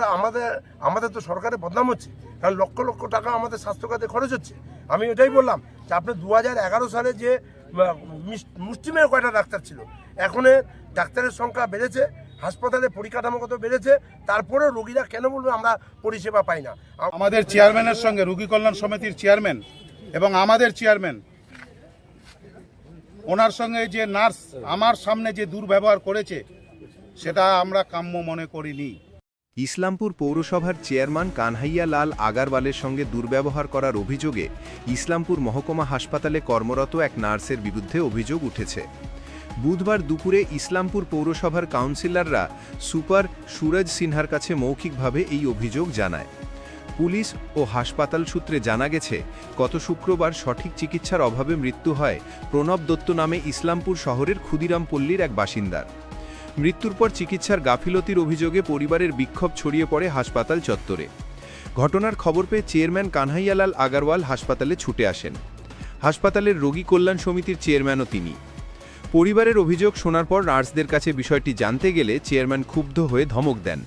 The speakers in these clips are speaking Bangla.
আমরা আমাদের আমাদের তো সরকারের বদনাম হচ্ছে। কারণ লক্ষ লক্ষ টাকা আমাদের স্বাস্থ্য খাতে খরচ হচ্ছে। আমি এটাই বললাম যে আপনি দু হাজার এগারো সালে যে মুষ্টিমেয় কয়টা ডাক্তার ছিল? এখন ডাক্তারের সংখ্যা বেড়েছে, হাসপাতালে পরিকাঠামোগত বেড়েছে তারপরে রোগীরা কেন বলবে আমরা পরিষেবা পাই না? আমাদের চেয়ারম্যানের সঙ্গে রোগী কল্যাণ সমিতির চেয়ারম্যান এবং আমাদের চেয়ারম্যান, ওনার সঙ্গে যে নার্স আমার সামনে যে দুর্ব্যবহার করেছে, সেটা আমরা কাম্য মনে করিনি। ইসলামপুর পৌরসভার চেয়ারম্যান কানহাইয়া লাল আগারওয়ালের সঙ্গে দুর্ব্যবহার করার অভিযোগে ইসলামপুর মহকুমা হাসপাতালে কর্মরত এক নার্সের বিরুদ্ধে অভিযোগ উঠেছে। বুধবার দুপুরে ইসলামপুর পৌরসভার কাউন্সিলররা সুপার সুরজ সিনহার কাছে মৌখিকভাবে এই অভিযোগ জানায়। পুলিশ ও হাসপাতাল সূত্রে জানা গেছে, গত শুক্রবার সঠিক চিকিৎসার অভাবে মৃত্যু হয় প্রণব দত্ত নামে ইসলামপুর শহরের ক্ষুদিরাম পল্লীর এক বাসিন্দার। মৃত্যুর পর চিকিৎসার গাফিলতির অভিযোগে পরিবারের বিক্ষোভ ছড়িয়ে পড়ে হাসপাতাল চত্বরে। ঘটনার খবর পেয়ে চেয়ারম্যান কানহাইয়ালাল আগারওয়াল হাসপাতালে ছুটে আসেন। হাসপাতালের রোগী কল্যাণ সমিতির চেয়ারম্যানও তিনি। পরিবারের অভিযোগ শোনার পর নার্সদের কাছে বিষয়টি জানতে গেলে চেয়ারম্যান ক্ষুব্ধ হয়ে ধমক দেন।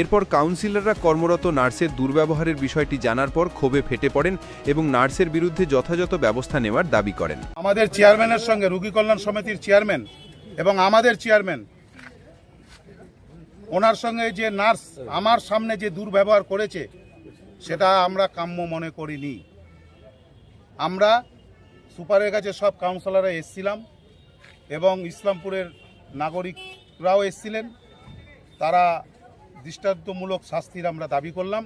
এরপর কাউন্সিলররা কর্মরত নার্সের দুর্ব্যবহারের বিষয়টি জানার পর ক্ষোভে ফেটে পড়েন এবং নার্সের বিরুদ্ধে যথাযথ ব্যবস্থা নেওয়ার দাবি করেন। আমাদের চেয়ারম্যানের সঙ্গে রোগী কল্যাণ সমিতির চেয়ারম্যান এবং আমাদের চেয়ারম্যান ওনার সঙ্গে যে নার্স আমার সামনে যে দুর্ব্যবহার করেছে, সেটা আমরা কাম্য মনে করিনি। আমরা সুপারের কাছে সব কাউন্সিলররা এসছিলাম এবং ইসলামপুরের নাগরিকরাও এসছিলেন। তারা দৃষ্টান্তমূলক শাস্তির আমরা দাবি করলাম।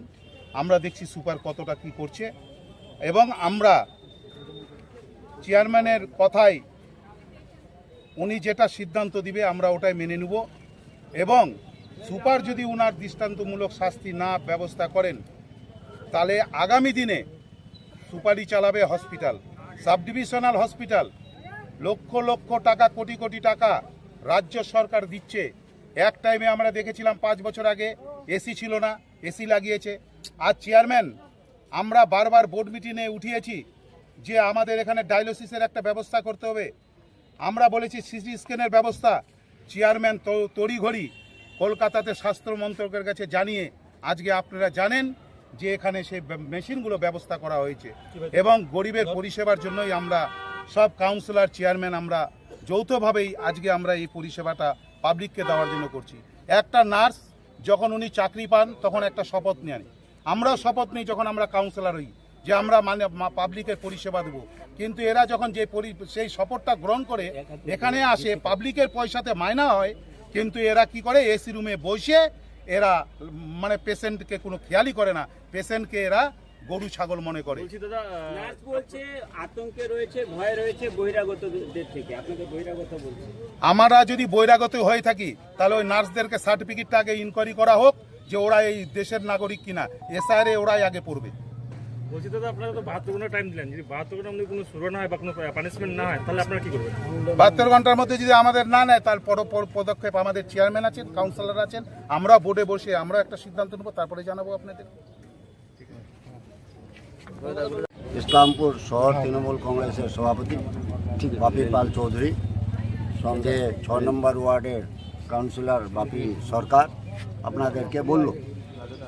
আমরা দেখছি সুপার কতটা কি করছে এবং আমরা চেয়ারম্যানের কথাই উনি যেটা সিদ্ধান্ত দিবে আমরা ওটাই মেনে নেব এবং সুপার যদি উনার দৃষ্টান্তমূলক শাস্তি না ব্যবস্থা করেন, তাহলে আগামী দিনে সুপারি চালাবে hospital sub divisional hospital. Lakh lakh টাকা, কোটি কোটি টাকা রাজ্য সরকার দিচ্ছে। এক টাইমে আমরা দেখেছিলাম পাঁচ বছর আগে এসি ছিল না এসি লাগিয়েছে। আর চেয়ারম্যান, আমরা বারবার বোর্ড মিটিংয়ে উঠিয়েছি যে আমাদের এখানে ডায়ালিসিসের একটা ব্যবস্থা করতে হবে। আমরা বলেছি সিটি স্ক্যানের ব্যবস্থা। চেয়ারম্যান তড়িঘড়ি কলকাতাতে স্বাস্থ্য মন্ত্রকের কাছে জানিয়ে আজকে আপনারা জানেন যে এখানে সেই মেশিনগুলো ব্যবস্থা করা হয়েছে। এবং গরিবের পরিষেবার জন্যই আমরা সব কাউন্সিলর, চেয়ারম্যান আমরা যৌথভাবেই আজকে আমরা এই পরিষেবাটা পাবলিককে দেওয়ার জন্য করছি। একটা নার্স যখন উনি চাকরি পান, তখন একটা শপথ নেন আমরাও শপথ নিই যখন আমরা কাউন্সিলর হই যে আমরা মানে পাবলিকের পরিষেবা দেবো। কিন্তু এরা যখন যে সেই শপথটা গ্রহণ করে, এখানে আসে, পাবলিকের পয়সাতে মায়না হয় কিন্তু এরা কি করে এসি রুমে বসে এরা মানে পেশেন্টকে কোনো খেয়ালই করে না পেশেন্টকে এরা গরু ছাগল মনে করে। বলছি দাদা আহ, নার্স বলছে আতঙ্কে রয়েছে ভয় রয়েছে বহিরাগতদের থেকে। আপনাকে বহিরাগত বলছে। আমরা যদি বহিরাগত হয়ে থাকি তাহলে ওই নার্সদেরকে সার্টিফিকেটটা আগে ইনকোয়ারি করা হোক যে ওরা এই দেশের নাগরিক কিনা। এসআইআরে ওরাই আগে পড়বে। বলছি দাদা আপনারা তো বাহাত্তর ঘণ্টা টাইম দিলেন। যদি বাহাত্তর ঘণ্টার মধ্যে কোনো শুরু না হয় বা কোনো পানিশমেন্ট না হয় তাহলে আপনারা কি করবেন? বাহাত্তর ঘণ্টার মধ্যে যদি আমাদের না নেয় তার পর পর পদক্ষেপ আমাদের চেয়ারম্যান আছেন কাউন্সিলর আছেন আমরা বোর্ডে বসে আমরা একটা সিদ্ধান্ত নেব তারপরে জানাব আপনাদের। ইসলামপুর শহর তৃণমূল কংগ্রেসের সভাপতি বাপি পাল চৌধুরী সঙ্গে ছ নম্বর ওয়ার্ডের কাউন্সিলর বাপি সরকার আপনাদেরকে বলল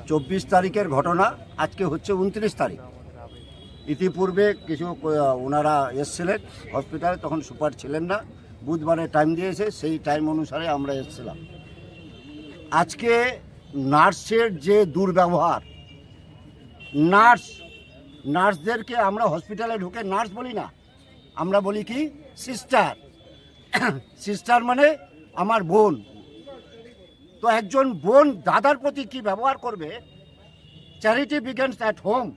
চব্বিশ তারিখের ঘটনা আজকে হচ্ছে উনত্রিশ তারিখ। ইতিপূর্বে কিছু ওনারা এসছিলেন হসপিটালে, তখন সুপার ছিলেন না। বুধবারে টাইম দিয়েছে, সেই টাইম অনুসারে আমরা এসছিলাম। আজকে নার্সের যে দুর্ব্যবহার, নার্স, নার্সদেরকে আমরা হসপিটালে ঢুকে নার্স বলি না, আমরা বলি কি সিস্টার সিস্টার মানে আমার বোন। তো একজন বোন দাদার প্রতি কি ব্যবহার করবে? চ্যারিটি বিগেন্স অ্যাট হোম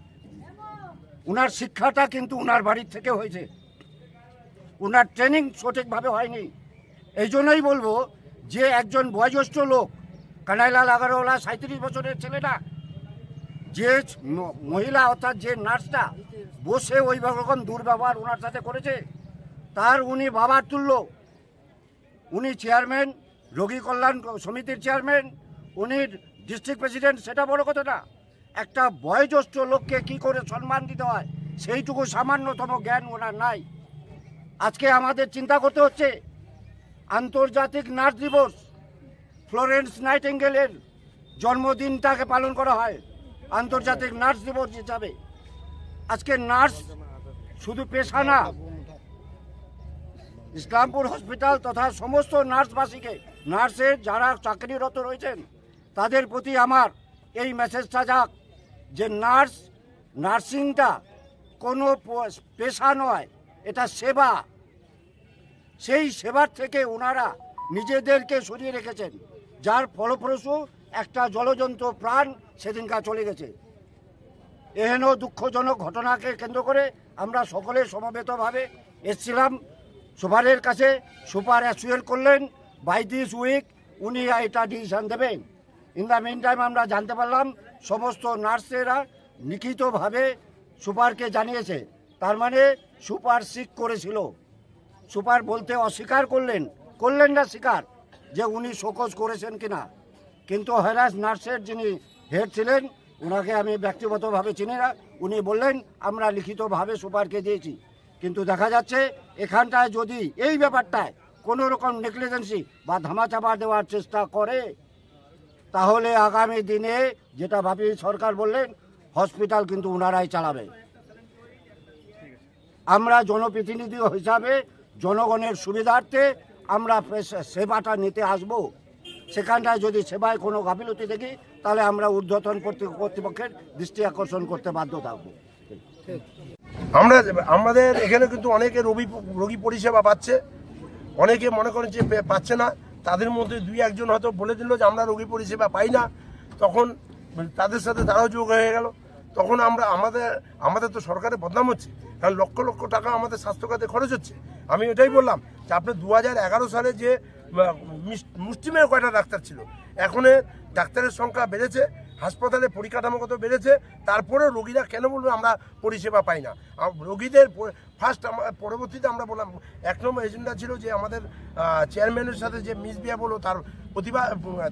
উনার শিক্ষাটা কিন্তু উনার বাড়ির থেকে হয়েছে। উনার ট্রেনিং সঠিকভাবে হয়নি। এই জন্যই বলব যে একজন বয়োজ্যেষ্ঠ লোক, কানাইলাল আগারওয়ালা সাঁত্রিশ বছরের ছেলেটা, যে মহিলা অর্থাৎ যে নার্সটা বসে ওই রকম দুর্ব্যবহার ওনার সাথে করেছে, তার উনি বাবার তুল্য। উনি চেয়ারম্যান, রোগী কল্যাণ সমিতির চেয়ারম্যান উনি ডিস্ট্রিক্ট প্রেসিডেন্ট, সেটা বড় কথা না। একটা বয়োজ্যেষ্ঠ লোককে কি করে সম্মান দিতে হয়? সেইটুকু সামান্যতম জ্ঞান ওনার নাই। আজকে আমাদের চিন্তা করতে হচ্ছে, আন্তর্জাতিক নার্স দিবস, ফ্লোরেন্স নাইটেঙ্গেলের জন্মদিনটাকে পালন করা হয়, আন্তর্জাতিক নার্স দিবস হিসাবে। আজকে নার্স শুধু পেশা না, ইসলামপুর হসপিটাল তথা সমস্ত নার্সবাসীকে নার্সের যারা চাকরিরত রয়েছেন, তাদের প্রতি আমার এই মেসেজটা যাক। যে নার্স, নার্সিংটা কোনো পেশা নয়, এটা সেবা। সেই সেবার থেকে ওনারা নিজেদেরকে সরিয়ে রেখেছেন, যার ফলপ্রসূ একটা জলজন্ত প্রাণ সেদিনকার চলে গেছে। এহেন দুঃখজনক ঘটনাকে কেন্দ্র করে আমরা সকলে সমবেতভাবে এসছিলাম। সুপারের কাছে সুপার অ্যাসুয়েল করলেন, বাই দিস উইক উনি এটা ডিসিশন দেবেন। ইন দ্য মেন টাইম আমরা জানতে পারলাম সমস্ত নার্সেরা লিখিতভাবে সুপারকে জানিয়েছে। তার মানে সুপার সিক করেছিল। সুপার বলতে অস্বীকার করলেন। করলেন না স্বীকার যে উনি শোকজ করেছেন কিনা। কিন্তু হ্যারাস নার্সের যিনি হেড ছিলেন, ওনাকে আমি ব্যক্তিগতভাবে চিনি না। উনি বললেন, আমরা লিখিতভাবে সুপারকে দিয়েছি। কিন্তু দেখা যাচ্ছে, এখানটায় যদি এই ব্যাপারটায় কোনো রকম নেগলিজেন্সি বা ধামাচাপা দেওয়ার চেষ্টা করে তাহলে আগামী দিনে যেটা ভাবি সরকার বললেন, হসপিটাল কিন্তু ওনারাই চালাবে। আমরা জনপ্রতিনিধি হিসাবে জনগণের সুবিধার্থে আমরা সেবাটা নিতে আসব। সেখানটায় যদি সেবায় কোনো গাফিলতি দেখি, তাহলে আমরা ঊর্ধ্বতন কর্তৃপক্ষের দৃষ্টি আকর্ষণ করতে বাধ্য থাকব। আমরা, আমাদের এখানে কিন্তু অনেকে রোগী রোগী পরিষেবা পাচ্ছে। অনেকে মনে করেন যে পাচ্ছে না। তাদের মধ্যে দুই একজন হয়তো বলে দিল যে আমরা রোগী পরিষেবা পাই না। তখন তাদের সাথে তারাও যোগ হয়ে গেল। তখন আমরা, আমাদের আমাদের তো সরকারের বদনাম হচ্ছে। কারণ লক্ষ লক্ষ টাকা আমাদের স্বাস্থ্য খাতে খরচ হচ্ছে। আমি এটাই বললাম যে আপনি দু হাজার এগারো সালে যে মুষ্টিমেয় কয়টা ডাক্তার ছিল? এখন ডাক্তারের সংখ্যা বেড়েছে। হাসপাতালে পরিকাঠামোগত বেড়েছে, তারপরেও রোগীরা কেন বলবে আমরা পরিষেবা পাই না? রোগীদের ফার্স্ট পরবর্তীতে আমরা বললাম, এক নম্বর এজেন্ডা ছিল যে আমাদের চেয়ারম্যানের সাথে যে মিসবিহেভ হলো, তার প্রতিভা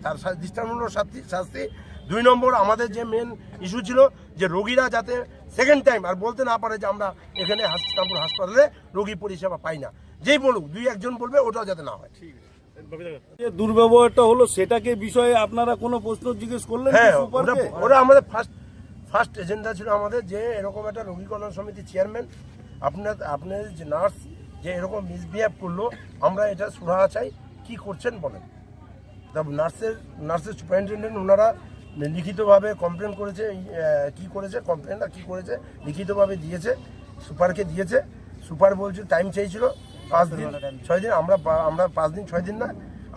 তার দৃষ্টান্তমূলক শাস্তি শাস্তি। দুই নম্বর আমাদের যে মেন ইস্যু ছিল, যে রোগীরা যাতে সেকেন্ড টাইম আর বলতে না পারে যে আমরা এখানে হাসপাতাল হাসপাতালে রোগী পরিষেবা পাই না। যেই বলুক, দুই একজন বলবে, ওটাও যাতে না হয়। যে দুর্ব্যবহারটা হলো সেটাকে বিষয়ে আপনারা কোনো প্রশ্ন জিজ্ঞেস করলেন হ্যাঁ? ওটা আমাদের ফার্স্ট ফার্স্ট এজেন্ডা ছিল আমাদের যে এরকম একটা রোগী কল্যাণ সমিতির চেয়ারম্যান আপনার আপনার যে নার্স যে এরকম মিসবিহেভ করল আমরা এটা সুরাহা চাই কি করছেন বলেন তা নার্সের নার্সের সুপারিনটেন্ডেন্ট ওনারা লিখিতভাবে কমপ্লেন করেছে কি করেছে কমপ্লেনটা কি করেছে লিখিতভাবে দিয়েছে সুপারকে দিয়েছে সুপার বলছে টাইম চাইছিল পাঁচ দিন ছয় দিন আমরা আমরা পাঁচ দিন ছয় দিন না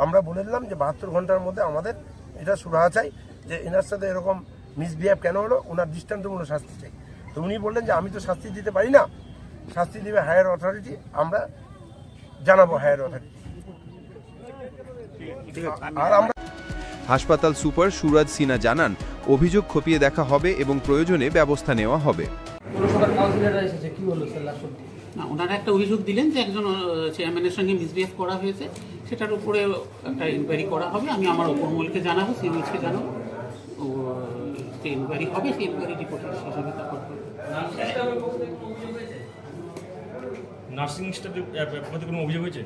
আমরা বলে দিলাম যে বাহাত্তর ঘণ্টার মধ্যে আমাদের এটা সুরাহা চাই যে এনার সাথে এরকম মিসবিহেভ কেন হলো ওনার দৃষ্টান্তমূলক শাস্তি চাই। তো উনি বললেন যে আমি তো শাস্তি দিতে পারি না শাস্তি দিবে হায়ার অথরিটি আমরা জানাব হায়ার অথরিটি আর আমরা হাসপাতাল সুপার সুরাজ সিনহা জানান অভিযোগ খতিয়ে দেখা হবে এবং প্রয়োজনে ব্যবস্থা নেওয়া হবে। না ওনারা একটা অভিযোগ দিলেন যে একজন চেয়ারম্যানের সঙ্গে মিসবিহেভ করা হয়েছে। সেটার উপরে একটা ইনকোয়ারি করা হবে। আমি আমার উপরমহলকে জানাব সিভিলসকে জানাব। ও যে ইনকোয়ারি হবে সেই ইনকোয়ারি রিপোর্টের হিসাবে তারপর নার্সিং স্টাফের পক্ষ কোনো অভিযোগ হয়েছে?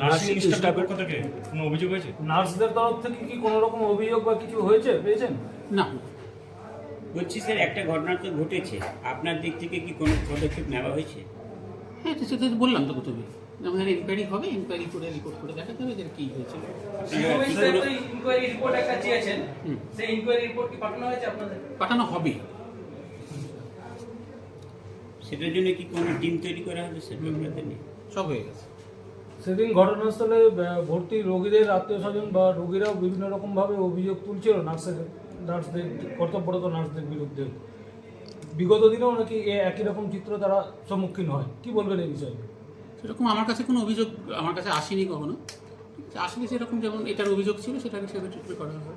নার্সিং স্টাফের পক্ষ থেকে কোনো অভিযোগ হয়েছে? নার্সদের তরফ থেকে কি কোনো রকম অভিযোগ বা কিছু হয়েছে পেয়েছেন? না বলছি স্যার একটা ঘটনা তো ঘটেছে। আপনার দিক থেকে কি কোনো পদক্ষেপ নেওয়া হয়েছে? হ্যাঁ তো সেটা তো বললাম তো প্রথমে। আমাদের ইনকোয়ারি হবে ইনকোয়ারি করে রিপোর্ট করে দেখা যাবে যে কী হয়েছিল ইনকোয়ারি রিপোর্ট একটা চেয়েছেন সেই ইনকোয়ারি রিপোর্ট কি পাঠানো হয়েছে আপনাদের? পাঠানো হবে। সেটার জন্য কি কোনো টিম তৈরি করা হবে স্যার ব্যাপারটা নিয়ে? সব হয়ে গেছে। সেদিন ঘটনাস্থলে ভর্তি রোগীদের আত্মীয় স্বজন বা রোগীরাও বিভিন্ন রকম ভাবে অভিযোগ তুলছিল নার্সের নার্সদের কর্তব্যরত নার্সদের বিরুদ্ধে। বিগত দিনেও নাকি এ একই রকম চিত্র তারা সম্মুখীন হয়। কি বলবেন এই বিষয়ে? সেরকম আমার কাছে কোনো অভিযোগ আমার কাছে আসেনি কখনো। আসলে সেরকম যেমন এটার অভিযোগ ছিল সেটাকে সেভাবে ট্রিটমেন্ট করা হবে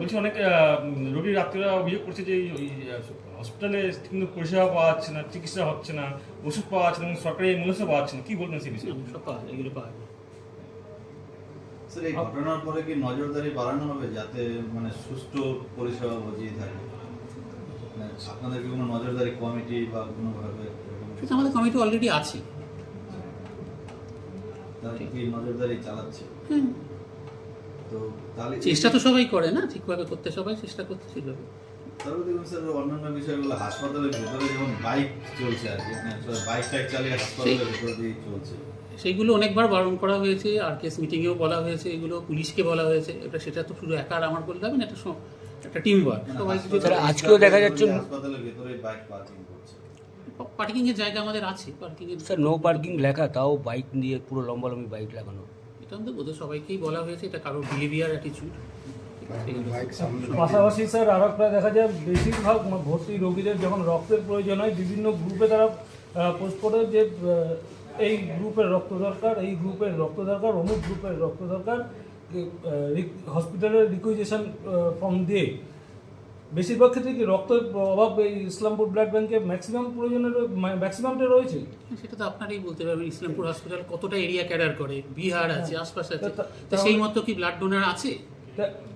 বলছি অনেক রোগীর আত্মীয়রা অভিযোগ করছে যে ওই হসপিটালে কিন্তু পরিষেবা পাওয়া যাচ্ছে না চিকিৎসা হচ্ছে না ওষুধ পাওয়া যাচ্ছে না এবং সরকারি মূল্য পাওয়া যাচ্ছে না। কি বলবেন সেই বিষয়ে? সব পাওয়া যায় এগুলো পাওয়া যায় স্যার এই ঘটনার পরে কি নজরদারি বাড়ানো হবে যাতে মানে সুষ্ঠু পরিষেবা বজিয়ে থাকে? মানে আপনাদের কি কোনো নজরদারি কমিটি বা কোনোভাবে সেটা আমাদের কমিটি অলরেডি আছে। কি নজরদারি চালাচ্ছে? তো তাহলে চেষ্টা তো সবাই করে না? ঠিকভাবে করতে সবাই চেষ্টা করতে ঠিকভাবে তারপরে দেখুন স্যার অন্যান্য বিষয়গুলো হাসপাতালের ভেতরে যেমন বাইক চলছে আর কি বাইক টাইক চালিয়ে হাসপাতালের ভেতরে দিয়ে চলছে। সেইগুলো অনেকবার বারণ করা হয়েছে আর কেস মিটিংয়েও বলা হয়েছে এগুলো পুলিশকে বলা হয়েছে। এটা সেটা তো শুধু একা আর আমার করতে হবে না এটা একটা টিম ওয়ার্ক আজকেও দেখা যাচ্ছে পার্কিং এর জায়গা আমাদের আছে পার্কিং এর স্যার নো পার্কিং লেখা তাও বাইক নিয়ে পুরো লম্বা লম্বি বাইক লাগানো। এটা আমাদের বোধহয় সবাইকেই বলা হয়েছে এটা কারোর বিহেভিয়ার অ্যাটিচিউড পাশাপাশি স্যার আর একটা দেখা যায় বেশিরভাগ ভর্তি রোগীদের যখন রক্তের প্রয়োজন হয় বিভিন্ন গ্রুপে তারা পোস্ট করে যে এই গ্রুপের রক্ত দরকার এই গ্রুপের রক্ত দরকার অমুক গ্রুপের রক্ত দরকার হসপিটালের রিকুইজেশন ফর্ম দিয়ে। বেশিরভাগ ক্ষেত্রে কি রক্তের অভাব এই ইসলামপুর ব্লাড ব্যাংকে ম্যাক্সিমাম প্রয়োজনের ম্যাক্সিমামটা রয়েছে? সেটা তো আপনারাই বলতে পারবেন ইসলামপুর হসপিটাল কতটা এরিয়া ক্যাডার করে বিহার আছে আশপাশ আছে তো সেই মতো কি ব্লাড ডোনার আছে?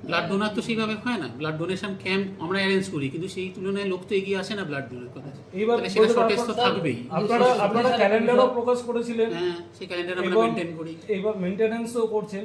ব্লাড ডোনার তো সেইভাবে হয় না। ব্লাড ডোনেশন ক্যাম্প আমরা অ্যারেঞ্জ করি কিন্তু সেই তুলনায় লোক তো এগিয়ে আসে না ব্লাড ডোনার কথা। এইবার তাহলে সেটা শর্টেজ তো থাকবেই। আপনারা আপনারা ক্যালেন্ডারও প্রকাশ করেছিলেন। হ্যাঁ সেই ক্যালেন্ডার আমরা মেইনটেইন মেনটেন করি। এইবার মেইনটেনেন্সও করছেন।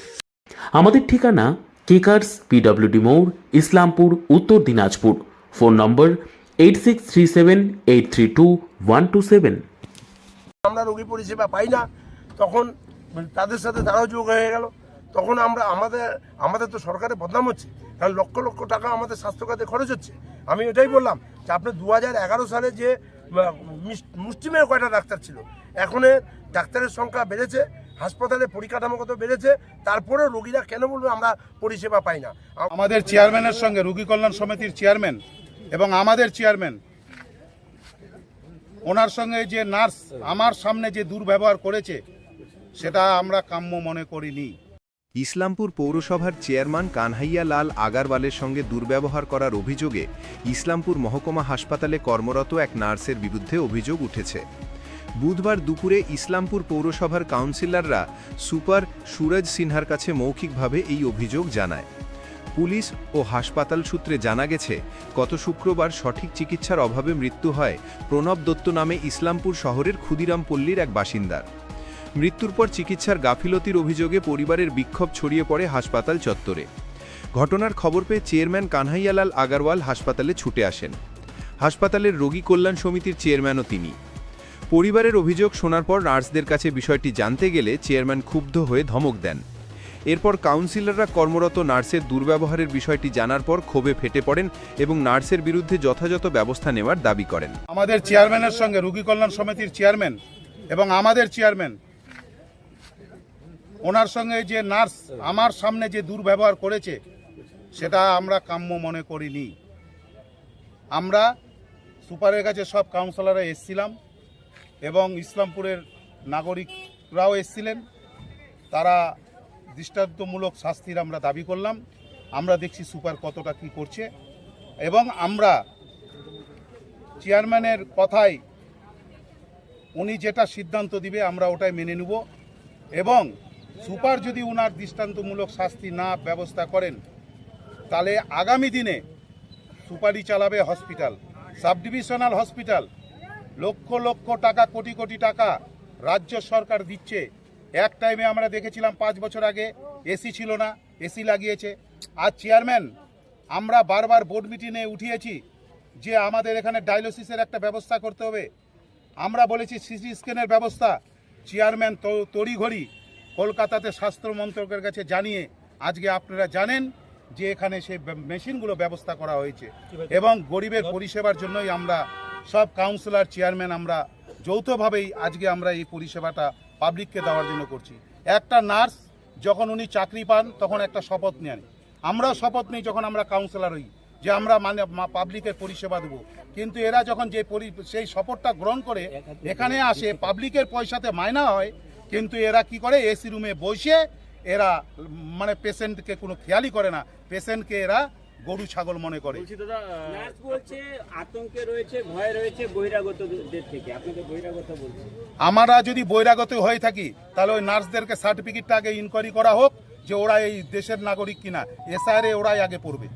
আমাদের ঠিকানা কেকার্স পিডব্লিউডি মোড় Islampur, Uttar Dinajpur. Phone number eight six three seven eight three two one two seven আমরা রোগী পরিষেবা পাই না, তখন তাদের সাথে তারাও যোগ হয়ে গেল। তখন আমরা, আমাদের আমাদের তো সরকারের বদনাম হচ্ছে, কারণ লক্ষ লক্ষ টাকা আমাদের স্বাস্থ্যখাতে খরচ হচ্ছে। আমি এটাই বললাম যে আপনি দু হাজার এগারো সালে যে মুষ্টিমেয় কয়টা ডাক্তার ছিল, এখন ডাক্তারের সংখ্যা বেড়েছে হাসপাতালে পরিকাঠামোগত বেড়েছে তারপরেও রোগীরা কেন বলবে আমরা পরিষেবা পাই না? আমাদের চেয়ারম্যানের সঙ্গে রোগী কল্যাণ সমিতির চেয়ারম্যান এবং আমাদের চেয়ারম্যান ওনার সঙ্গে যে নার্স আমার সামনে যে দুর্ব্যবহার করেছে সেটা আমরা কাম্য মনে করিনি। ইসলামপুর পৌরসভার চেয়ারম্যান কানহাইয়া লাল আগারওয়ালের সঙ্গে দুর্ব্যবহার করার অভিযোগে ইসলামপুর মহকুমা হাসপাতালে কর্মরত এক নার্সের বিরুদ্ধে অভিযোগ উঠেছে। বুধবার দুপুরে ইসলামপুর পৌরসভার কাউন্সিলররা সুপার সুরজ সিনহার কাছে মৌখিকভাবে এই অভিযোগ জানায়। পুলিশ ও হাসপাতাল সূত্রে জানা গেছে, গত শুক্রবার সঠিক চিকিৎসার অভাবে মৃত্যু হয় প্রণব দত্ত নামে ইসলামপুর শহরের ক্ষুদিরাম পল্লীর এক বাসিন্দার। মৃত্যুর পর চিকিৎসার গাফিলতির অভিযোগে পরিবারের বিক্ষোভ ছড়িয়ে পড়ে হাসপাতাল চত্বরে। ঘটনার খবর পেয়ে চেয়ারম্যান কানহাইয়ালাল আগারওয়াল হাসপাতালে ছুটে আসেন। হাসপাতালের রোগী কল্যাণ সমিতির চেয়ারম্যানও তিনি। পরিবারের অভিযোগ শোনার পর নার্সদের কাছে বিষয়টি জানতে গেলে চেয়ারম্যান ক্ষুব্ধ হয়ে ধমক দেন। এরপর কাউন্সিলররা কর্মরত নার্সের দুর্ব্যবহারের বিষয়টি জানার পর ক্ষোভে ফেটে পড়েন এবং নার্সের বিরুদ্ধে যথাযথ ব্যবস্থা নেওয়ার দাবি করেন। আমাদের চেয়ারম্যানের সঙ্গে রোগী কল্যাণ সমিতির চেয়ারম্যান এবং আমাদের চেয়ারম্যান, ওনার সঙ্গে যে নার্স আমার সামনে যে দুর্ব্যবহার করেছে, সেটা আমরা কাম্য মনে করিনি। আমরা সুপারের কাছে সব কাউন্সিলররা এসছিলাম এবং ইসলামপুরের নাগরিকরাও এসছিলেন। তারা দৃষ্টান্তমূলক শাস্তির আমরা দাবি করলাম। আমরা দেখছি সুপার কতটা কি করছে। এবং আমরা চেয়ারম্যানের কথাই উনি যেটা সিদ্ধান্ত দিবে আমরা ওটাই মেনে নেব। এবং সুপার যদি উনার দৃষ্টান্তমূলক শাস্তি না ব্যবস্থা করেন, তাহলে আগামী দিনে সুপারি চালাবে hospital sub divisional hospital lakh lakh টাকা কোটি কোটি টাকা রাজ্য সরকার দিচ্ছে। এক টাইমে আমরা দেখেছিলাম পাঁচ বছর আগে এসি ছিল না এসি লাগিয়েছে। আর চেয়ারম্যান আমরা বারবার বোর্ড মিটিংয়ে উঠিয়েছি যে আমাদের এখানে ডায়ালিসিসের একটা ব্যবস্থা করতে হবে। আমরা বলেছি সিটি স্ক্যানের ব্যবস্থা। চেয়ারম্যান তড়িঘড়ি কলকাতাতে স্বাস্থ্য মন্ত্রকের কাছে জানিয়ে আজকে আপনারা জানেন যে এখানে সেই মেশিনগুলো ব্যবস্থা করা হয়েছে। এবং গরিবের পরিষেবার জন্যই আমরা সব কাউন্সিলর, চেয়ারম্যান আমরা যৌথভাবেই আজকে আমরা এই পরিষেবাটা পাবলিককে দেওয়ার জন্য করছি। একটা নার্স যখন উনি চাকরি পান, তখন একটা শপথ নেন। আমরাও শপথ নিই যখন আমরা কাউন্সিলর হই, যে আমরা মানে পাবলিকের পরিষেবা দেবো। কিন্তু এরা যখন যে সেই শপথটা গ্রহণ করে, এখানে আসে পাবলিকের পয়সাতে মায়না হয়, কিন্তু এরা কি করে এসি রুমে বসে এরা মানে পেশেন্টকে কোনো খেয়ালই করে না। পেশেন্টকে এরা গরু ছাগল মনে করে। বলছি দাদা আহ, নার্স বলছে আতঙ্কে রয়েছে ভয় রয়েছে বহিরাগতদের থেকে। আপনাকে বহিরাগত বলছে আমরা যদি বহিরাগত হয়ে থাকি তাহলে ওই নার্সদেরকে সার্টিফিকেটটা আগে ইনকোয়ারি করা হোক যে ওরা এই দেশের নাগরিক কিনা। এসআইআরে ওরাই আগে পড়বে।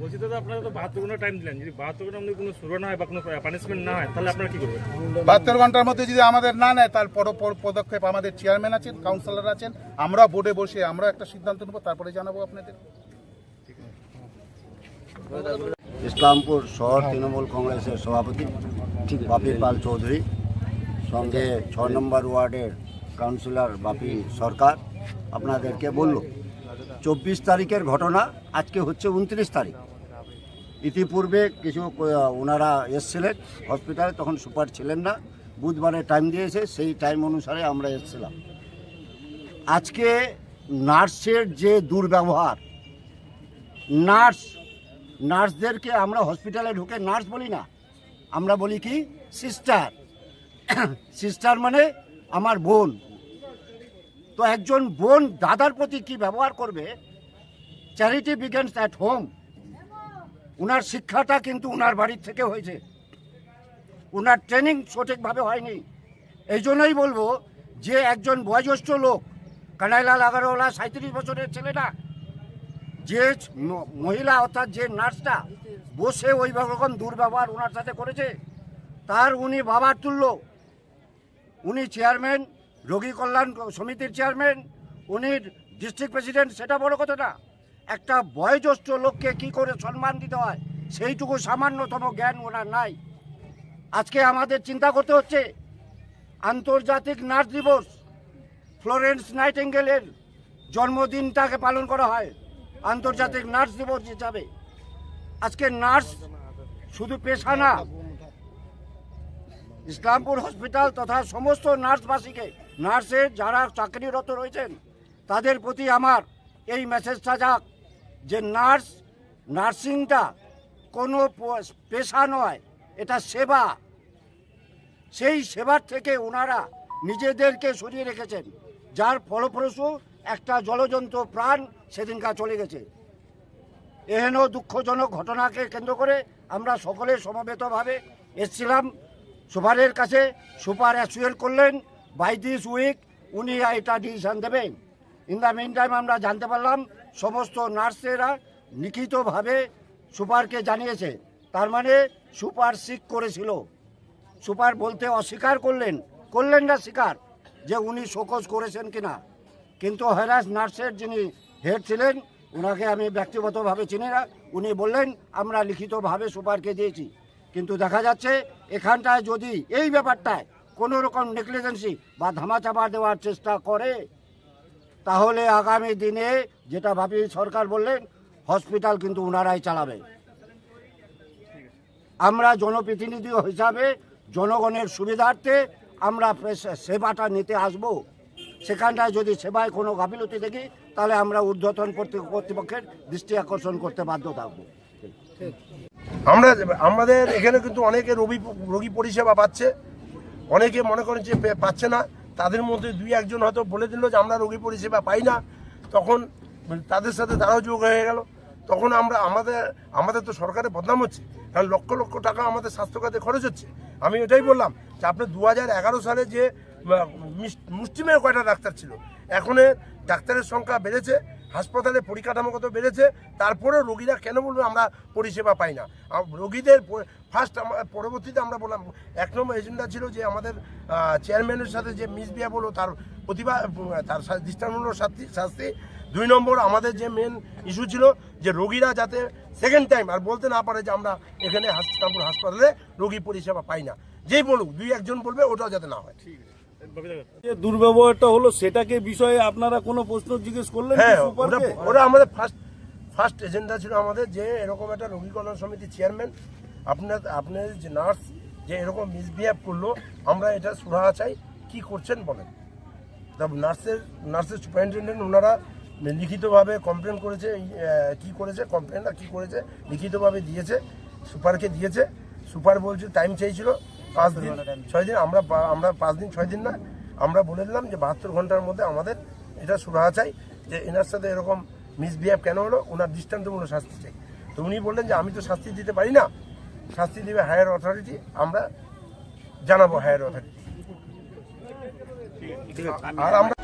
বলছি দাদা আপনারা তো বাহাত্তর ঘণ্টা টাইম দিলেন। যদি বাহাত্তর ঘণ্টার মধ্যে কোনো শুরু না হয় বা কোনো পানিশমেন্ট না হয় তাহলে আপনারা কি করবেন? বাহাত্তর ঘণ্টার মধ্যে যদি আমাদের না নেয় তার পর পর পদক্ষেপ আমাদের চেয়ারম্যান আছেন কাউন্সিলর আছেন। আমরা বোর্ডে বসে আমরা একটা সিদ্ধান্ত নেব তারপরে জানাব আপনাদের। ইসলামপুর শহর তৃণমূল কংগ্রেসের সভাপতি বাপি পাল চৌধুরী সঙ্গে ছ নম্বর ওয়ার্ডের কাউন্সিলর বাপি সরকার আপনাদেরকে বলল চব্বিশ তারিখের ঘটনা আজকে হচ্ছে উনত্রিশ তারিখ। ইতিপূর্বে কিছু ওনারা এসছিলেন হসপিটালে তখন সুপার ছিলেন না বুধবারে টাইম দিয়েছে সেই টাইম অনুসারে আমরা এসছিলাম। আজকে নার্সের যে দুর্ব্যবহার নার্স নার্সদেরকে আমরা হসপিটালে ঢুকে নার্স বলি না, আমরা বলি কি সিস্টার সিস্টার মানে আমার বোন। তো একজন বোন দাদার প্রতি কি ব্যবহার করবে? চ্যারিটি বিগেন্স অ্যাট হোম উনার শিক্ষাটা কিন্তু উনার বাড়ির থেকে হয়েছে। উনার ট্রেনিং সঠিকভাবে হয়নি। এই জন্যই বলব যে একজন বয়োজ্যেষ্ঠ লোক, কানাইলাল আগারওয়ালা সাঁত্রিশ বছরের ছেলেটা যে মহিলা অর্থাৎ যে নার্সটা বসে ওই রকম দুর্ব্যবহার ওনার সাথে করেছে, তার উনি বাবার তুল্য। উনি চেয়ারম্যান, রোগী কল্যাণ সমিতির চেয়ারম্যান, উনি ডিস্ট্রিক্ট প্রেসিডেন্ট, সেটা বড় কথা না। একটা বয়োজ্যেষ্ঠ লোককে কি করে সম্মান দিতে হয়, সেইটুকু সামান্যতম জ্ঞান ওনার নাই। আজকে আমাদের চিন্তা করতে হচ্ছে, আন্তর্জাতিক নার্স দিবস, ফ্লোরেন্স নাইটেঙ্গেলের জন্মদিনটাকে পালন করা হয়। আন্তর্জাতিক নার্স দিবস হিসাবে আজকে নার্স শুধু পেশা না, ইসলামপুর হসপিটাল তথা সমস্ত নার্সবাসীকে, নার্সে যারা চাকরিরত রয়েছেন, তাদের প্রতি আমার এই মেসেজটা যাক যে নার্স, নার্সিংটা কোনো পেশা নয়, এটা সেবা। সেই সেবার থেকে ওনারা নিজেদেরকে সরিয়ে রেখেছেন, যার ফলপ্রসূ একটা জলজন্ত প্রাণ সেদিনকার চলে গেছে। এহেন দুঃখজনক ঘটনাকে কেন্দ্র করে আমরা সকলে সমবেতভাবে এসছিলাম। সুপারের কাছে সুপার অ্যাসুয়েল করলেন, বাই দিস উইক উনি এটা ডিসিশন দেবেন। ইন দ্য মেন টাইম আমরা জানতে পারলাম, সমস্ত নার্সেরা লিখিতভাবে সুপারকে জানিয়েছে। তার মানে সুপার সিক করেছিল। সুপার বলতে অস্বীকার করলেন। করলেন না স্বীকার যে উনি শোকজ করেছেন কিনা। কিন্তু হ্যারাস নার্সের যিনি হেড ছিলেন, ওনাকে আমি ব্যক্তিগতভাবে চিনি না। উনি বললেন, আমরা লিখিতভাবে সুপারকে দিয়েছি। কিন্তু দেখা যাচ্ছে, এখানটায় যদি এই ব্যাপারটায় কোনো রকম নেগলিজেন্সি বা ধামাচাপা দেওয়ার চেষ্টা করে, তাহলে আগামী দিনে যেটা ভাবি সরকার বললেন, হসপিটাল কিন্তু ওনারাই চালাবে। আমরা জনপ্রতিনিধি হিসাবে জনগণের সুবিধার্থে আমরা সেবাটা নিতে আসব। সেখানটায় যদি সেবায় কোনো গাফিলতি দেখি, তাহলে আমরা ঊর্ধ্বতন কর্তৃ- কর্তৃপক্ষের দৃষ্টি আকর্ষণ করতে বাধ্য থাকব। আমরা, আমাদের এখানে কিন্তু অনেকে রোগী রোগী পরিষেবা পাচ্ছে। অনেকে মনে করেন যে পাচ্ছে না। তাদের মধ্যে দুই, একজন হয়তো বলে দিল যে আমরা রোগী পরিষেবা পাই না। তখন তাদের সাথে তারাও যোগ হয়ে গেল। তখন আমরা, আমাদের আমাদের তো সরকারের বদনাম হচ্ছে। কারণ লক্ষ লক্ষ টাকা আমাদের স্বাস্থ্য খাতে খরচ হচ্ছে। আমি এটাই বললাম যে আপনি দু সালে যে মুষ্টিমেয় কয়টা ডাক্তার ছিল? এখন ডাক্তারের সংখ্যা বেড়েছে, হাসপাতালে পরিকাঠামোগত বেড়েছে, তারপরেও রোগীরা কেন বলবে আমরা পরিষেবা পাই না। রোগীদের ফার্স্ট পরবর্তীতে আমরা বললাম, এক নম্বর এজেন্ডা ছিল যে আমাদের চেয়ারম্যানের সাথে যে মিসবিহেভ হলো তার প্রতিভা, তার দৃষ্টান্তমূলক শাস্তি শাস্তি। দুই নম্বর আমাদের যে মেন ইস্যু ছিল যে রোগীরা যাতে সেকেন্ড টাইম আর বলতে না পারে যে আমরা এখানে হাসপাতাল হাসপাতালে রোগী পরিষেবা পাই না। যেই বলুক, দুই একজন বলবে, ওটাও যাতে না হয়। যে দুর্ব্যবহারটা হলো সেটাকে বিষয়ে আপনারা কোনো প্রশ্ন জিজ্ঞেস করলেন হ্যাঁ? ওটা আমাদের ফার্স্ট ফার্স্ট এজেন্ডা ছিল আমাদের যে এরকম একটা রোগী কল্যাণ সমিতির চেয়ারম্যান আপনার আপনার যে নার্স যে এরকম মিসবিহেভ করল আমরা এটা সুরাহা চাই কি করছেন বলেন তা নার্সের নার্সের সুপারিনটেন্ডেন্ট ওনারা লিখিতভাবে কমপ্লেন করেছে কি করেছে কমপ্লেনটা কি করেছে লিখিতভাবে দিয়েছে সুপারকে দিয়েছে সুপার বলছে টাইম চাইছিল পাঁচ দিন ছয় দিন আমরা আমরা পাঁচ দিন ছয় দিন না আমরা বলে দিলাম যে বাহাত্তর ঘণ্টার মধ্যে আমাদের এটা সুরাহা চাই যে এনার সাথে এরকম মিসবিহেভ কেন হলো ওনার দৃষ্টান্তমূলক শাস্তি চাই। তো উনি বললেন যে আমি তো শাস্তি দিতে পারি না শাস্তি দেবে হায়ার অথরিটি আমরা জানাব হায়ার অথরিটি আর আমরা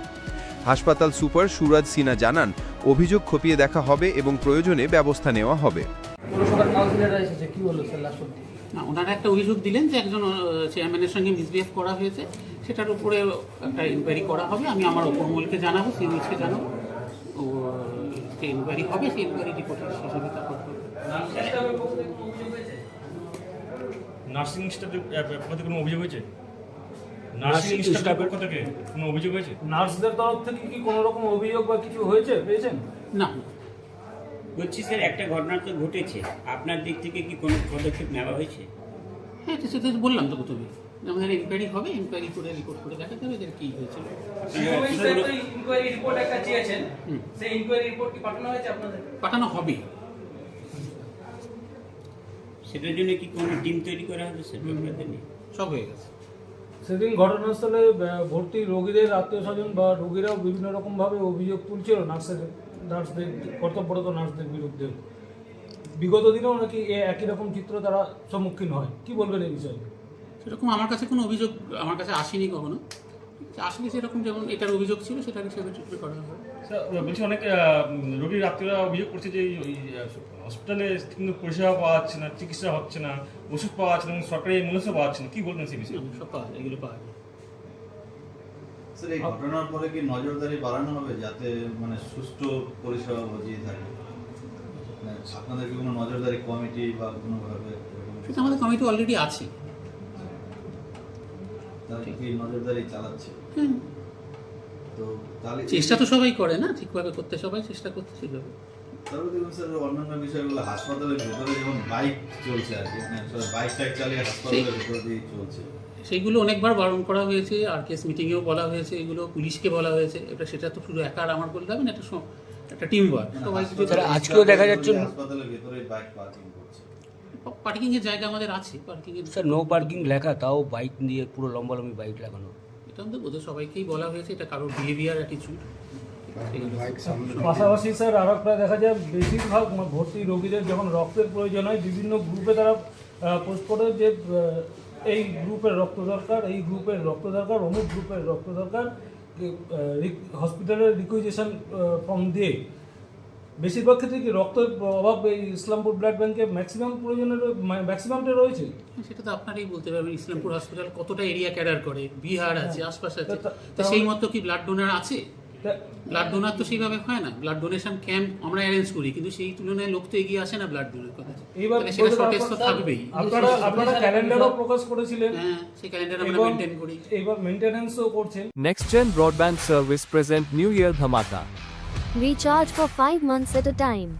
হাসপাতাল সুপার সুরাজ সিনহা জানান অভিযোগ খতিয়ে দেখা হবে এবং প্রয়োজনে ব্যবস্থা নেওয়া হবে। পৌরসভার কাউন্সিলররা এসেছে কি বলল স্যার লাস্ট না ওনারা একটা অভিযোগ দিলেন যে একজন চেয়ারম্যানের সঙ্গে মিসবিহেভ করা হয়েছে। সেটার উপরে একটা ইনকোয়ারি করা হবে। আমি আমার ওপরমহলকে জানাব সিভিলসকে জানাব। ও যে ইনকোয়ারি হবে সেই ইনকোয়ারি রিপোর্টের হিসেবে তারপর নার্সিং স্টাফের থেকে কোনো অভিযোগ হয়েছে? নার্সিং স্টাফের পক্ষ থেকে কোনো অভিযোগ হয়েছে? নার্সদের তরফ থেকে কি কোনো রকম অভিযোগ বা কিছু হয়েছে? পেয়েছেন? না বলছি স্যার একটা ঘটনা তো ঘটেছে। আপনার দিক থেকে কি কোনো পদক্ষেপ নেওয়া হয়েছে? হ্যাঁ তো সেটা তো বললাম তো প্রথমে। আমাদের ইনকোয়ারি হবে ইনকোয়ারি করে রিপোর্ট করে দেখা যাবে এদের কী হয়েছিল। ইনকোয়ারি রিপোর্ট একটা চেয়েছেন। সেই ইনকোয়ারি রিপোর্ট কি পাঠানো হয়েছে আপনাদের? পাঠানো হবে। সেটার জন্য কি কোনো টিম তৈরি করা হবে স্যার সব হয়ে গেছে। সেদিন ঘটনাস্থলে ভর্তি রোগীদের আত্মীয় স্বজন বা রোগীরাও বিভিন্ন রকমভাবে অভিযোগ তুলছিল নার্সের নার্সদের কর্তব্যরত নার্সদের বিরুদ্ধে। বিগত দিনেও নাকি এ একই রকম চিত্র তারা সম্মুখীন হয়। কি বলবেন এই বিষয়ে? সেরকম আমার কাছে কোনো অভিযোগ আমার কাছে আসেনি কখনো। আসলে সেরকম যেমন এটার অভিযোগ ছিল হিসেবে ট্রিটমেন্ট করা হবে বলছি অনেক রোগীর আত্মীয়রা অভিযোগ করছে যে ওই হসপিটালে কিন্তু পরিষেবা পাওয়া যাচ্ছে না চিকিৎসা হচ্ছে না ওষুধ পাওয়া যাচ্ছে না সরকারি অ্যাম্বুলেন্সও পাওয়া যাচ্ছে না। কি বলবেন সেই বিষয়ে? সব পাওয়া যায় এগুলো পাওয়া যায়। স্যার এই ঘটনার পরে কি নজরদারি বাড়ানো হবে যাতে মানে সুষ্ঠু পরিষেবা বজিয়ে থাকে? মানে আপনাদের কি কোনো নজরদারি কমিটি বা কোনোভাবে সেটা আমাদের কমিটি অলরেডি আছে। নজরদারি চালাচ্ছে? তো তাহলে চেষ্টা তো সবাই করে না ঠিকভাবে করতে সবাই চেষ্টা করতে সেভাবে তারপরে দেখুন স্যার অন্যান্য বিষয়গুলো হাসপাতালের ভেতরে যেমন বাইক চলছে আর কি মানে বাইক টাইক চালিয়ে হাসপাতালের ভেতরে চলছে। সেইগুলো অনেকবার বারণ করা হয়েছে আর কেস মিটিংয়েও বলা হয়েছে এগুলো পুলিশকে বলা হয়েছে। এটা সেটা তো শুধু একা আর আমার বলতে হবে না একটা একটা টিম ওয়ার্ক আজকেও দেখা যাচ্ছে হাসপাতালের পার্কিং এর জায়গা আমাদের আছে পার্কিং এর স্যার নো পার্কিং লেখা তাও বাইক নিয়ে পুরো লম্বা লম্বি বাইক লাগানো। এটা আমাদের বোধহয় সবাইকেই বলা হয়েছে এটা কারোর বিহেভিয়ার অ্যাটিচিউড পাশাপাশি স্যার আর একটা দেখা যায় বেশিরভাগ ভর্তি রোগীদের যখন রক্তের প্রয়োজন হয় বিভিন্ন গ্রুপে তারা পোস্ট করে যে এই গ্রুপের রক্ত দরকার এই গ্রুপের রক্ত দরকার অমুক গ্রুপের রক্ত দরকার হসপিটালের রিকুইজেশন ফর্ম দিয়ে। বেশিরভাগ ক্ষেত্রে কি রক্তের অভাব এই ইসলামপুর ব্লাড ব্যাংকে ম্যাক্সিমাম প্রয়োজনের ম্যাক্সিমামটা রয়েছে? সেটা তো আপনারাই বলতে পারবেন ইসলামপুর হসপিটাল কতটা এরিয়া ক্যাডার করে? বিহার আছে আশপাশে আছে। তো সেই মতো কি ব্লাড ডোনার আছে? ব্লাড ডোনার তো সেইভাবে হয় না। ব্লাড ডোনেশন ক্যাম্প আমরা অ্যারেঞ্জ করি কিন্তু সেই তুলনায় লোক তো এগিয়ে আসে না ব্লাড ডোনের কথা এইবার সেটা শর্টেজ তো থাকবেই। আপনারা আপনারা ক্যালেন্ডারও প্রকাশ করেছিলেন। হ্যাঁ সেই ক্যালেন্ডার আমরা মেইনটেইন মেনটেন করি। এইবার মেইনটেনেন্সও করছেন। Next gen broadband service present new year ধামাকা Recharge for 5 months at a time.